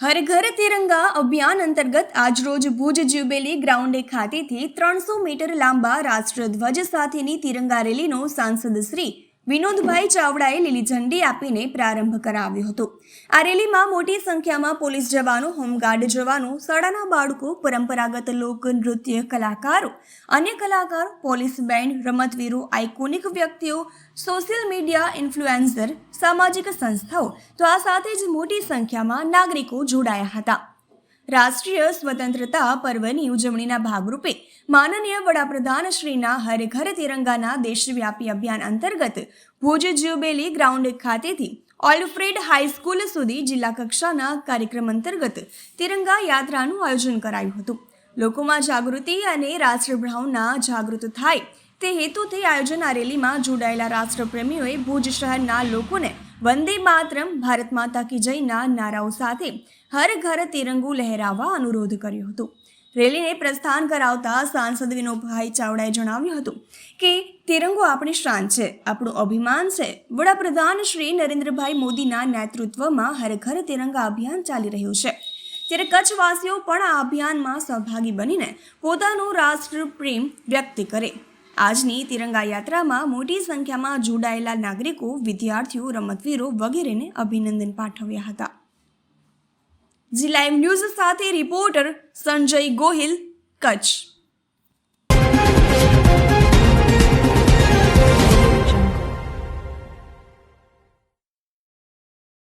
હર ઘર તિરંગા અભિયાન અંતર્ગત આજરોજ ભુજ જ્યુબેલી ગ્રાઉન્ડે ખાતેથી ત્રણસો મીટર લાંબા રાષ્ટ્રધ્વજ સાથેની તિરંગા રેલીનો સાંસદ શ્રી વિનોદભાઈ ચાવડાએ લીલી ઝંડી આપીને પ્રારંભ કરાવ્યો હતો. આ રેલીમાં મોટી સંખ્યામાં પોલીસ જવાનો, હોમગાર્ડ જવાનો, શાળાના બાળકો, પરંપરાગત લોક નૃત્ય કલાકારો, અન્ય કલાકારો, પોલીસ બેન્ડ, રમતવીરો, આઇકોનિક વ્યક્તિઓ, સોશિયલ મીડિયા ઇન્ફ્લુએન્સર, સામાજિક સંસ્થાઓ તો આ સાથે જ મોટી સંખ્યામાં નાગરિકો જોડાયા હતા. રાષ્ટ્રીય સ્વતંત્રતા પર્વની ઉજવણીના ભાગરૂપે માનનીય વડાપ્રધાન શ્રીના હર ઘર તિરંગાના દેશવ્યાપી અભિયાન અંતર્ગત ભુજ જ્યુબેલી ગ્રાઉન્ડ ખાતેથી ઓલ્ફ્રેડ હાઈસ્કૂલ સુધી જિલ્લા કક્ષાના કાર્યક્રમ અંતર્ગત તિરંગા યાત્રાનું આયોજન કરાયું હતું. લોકોમાં જાગૃતિ અને રાષ્ટ્રભાવના જાગૃત થાય તે હેતુથી આયોજન આ રેલીમાં જોડાયેલા રાષ્ટ્રપ્રેમીઓએ ભુજ શહેરના લોકોને વંદે માતરમ, ભારત માતા કી જયના નારાઓ સાથે હર ઘર તિરંગુ લહેરાવવા અનુરોધ કર્યો હતો. રેલીને પ્રસ્થાન કરાવતા સાંસદ વિનોદભાઈ ચાવડાએ જણાવ્યું હતું કે, તિરંગો આપણી શાન છે, આપણું અભિમાન છે. વડાપ્રધાન શ્રી નરેન્દ્રભાઈ મોદીના નેતૃત્વમાં હર ઘર તિરંગા અભિયાન ચાલી રહ્યું છે. ત્યારે કચ્છવાસીઓ પણ આ અભિયાનમાં સહભાગી બનીને પોતાનો રાષ્ટ્રપ્રેમ વ્યક્ત કરે. આજની તિરંગા યાત્રામાં મોટી સંખ્યામાં જોડાયેલા નાગરિકો, વિદ્યાર્થીઓ, રમતવીરો વગેરેને અભિનંદન પાઠવ્યા હતા. જી લાઈવ ન્યૂઝ સાથે રિપોર્ટર સંજય ગોહિલ, કચ્છ.